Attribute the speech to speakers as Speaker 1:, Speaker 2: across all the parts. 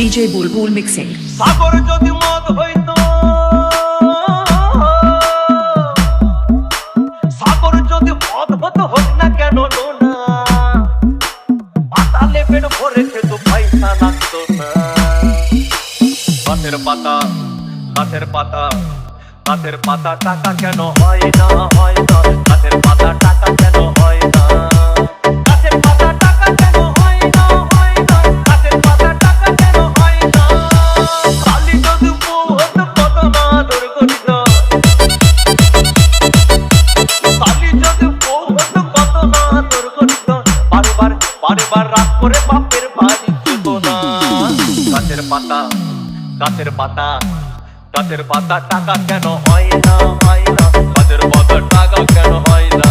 Speaker 1: DJ Bulbul Mixing.
Speaker 2: সাগর যদি মদ হইতো, সাগর যদি মদ হতো হোক না কেন পাতালে পেট ভরে খেতো, পয়সা লাগতো না। গাছের পাতা গাছের পাতা গাছের পাতা টাকা কেন হয় না হয় না? গাছের পাতা টাকা কেন হয় না? বারবার রাগ করে বাপের বাড়ি যেত না। গাছের পাতা গাছের পাতা গাছের পাতা টাকা কেন হয় না হয় না? গাছের পাতা টাকা কেন হয় না?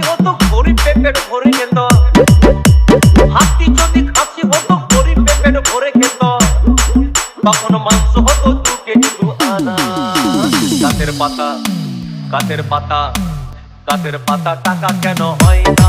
Speaker 2: হতো গরিব ভরে খেত তখন পাতা গাছের পাতা পাতা টাকা কেন হয় না?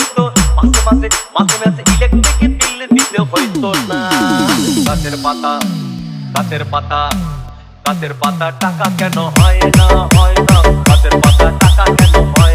Speaker 2: দিত মাসে মাসে মাসে মাসে ইলেকট্রিক বিল দিতে হইতো পাতা, গাছের পাতা টাকা কেন হয় না হয় না। গাছের পাতা টাকা কেন হয়